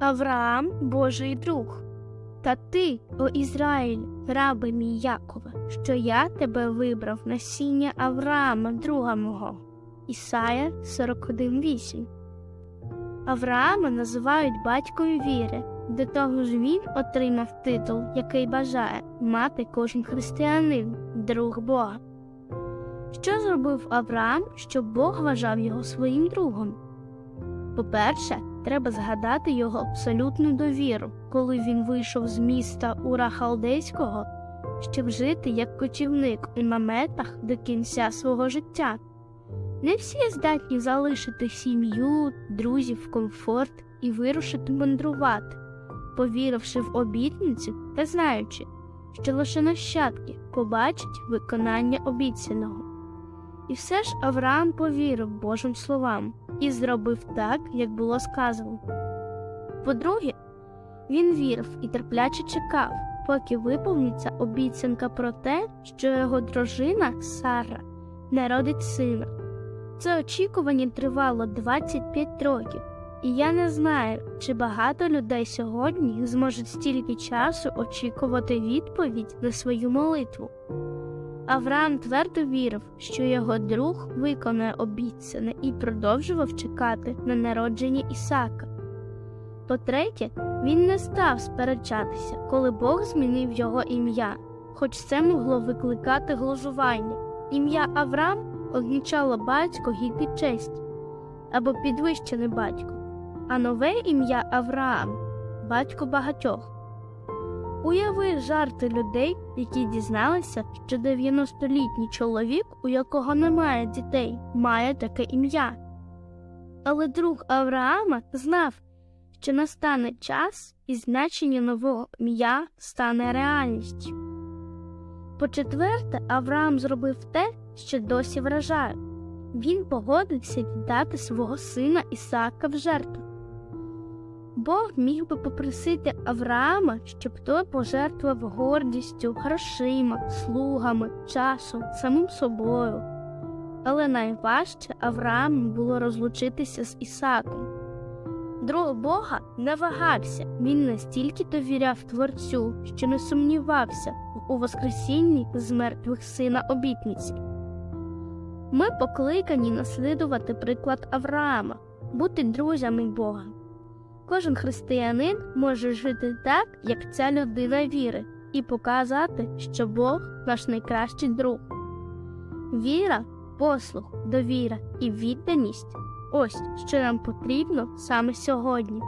Авраам Божий друг. Та ти, о Ізраїль, раби мій Якове, що я тебе вибрав насіння Авраама, друга мого. Ісая 41.8 Авраама називають батькою віри, до того ж він отримав титул, який бажає мати кожен християнин, друг Бога. Що зробив Авраам, щоб Бог вважав його своїм другом? По-перше, треба згадати його абсолютну довіру, коли він вийшов з міста Ура Халдейського, щоб жити як кочівник у наметах до кінця свого життя. Не всі здатні залишити сім'ю, друзів, комфорт і вирушити мандрувати, повіривши в обітницю та знаючи, що лише нащадки побачать виконання обіцяного. І все ж Авраам повірив Божим словам і зробив так, як було сказано. По-друге, він вірив і терпляче чекав, поки виповниться обіцянка про те, що його дружина Сара народить сина. Це очікування тривало 25 років, і я не знаю, чи багато людей сьогодні зможуть стільки часу очікувати відповідь на свою молитву. Авраам твердо вірив, що його друг виконає обіцяне і продовжував чекати на народження Ісака. По-третє, він не став сперечатися, коли Бог змінив його ім'я, хоч це могло викликати глузування. Ім'я Авраам означало батько гідь і честь або підвищений батько, а нове ім'я Авраам батько багатьох. Уяви жарти людей, які дізналися, що 90-літній чоловік, у якого немає дітей, має таке ім'я. Але друг Авраама знав, що настане час і значення нового ім'я стане реальністю. По-четверте, Авраам зробив те, що досі вражає він погодився віддати свого сина Ісаака в жертву. Бог міг би попросити Авраама, щоб той пожертвував гордістю, грошима, слугами, часом, самим собою. Але найважче Аврааму було розлучитися з Ісаком. Друг Бога не вагався, він настільки довіряв Творцю, що не сумнівався у Воскресінні з мертвих сина обітниці. Ми покликані наслідувати приклад Авраама, бути друзями Бога. Кожен християнин може жити так, як ця людина віри, і показати, що Бог наш найкращий друг. Віра, послух, довіра і відданість ось що нам потрібно саме сьогодні.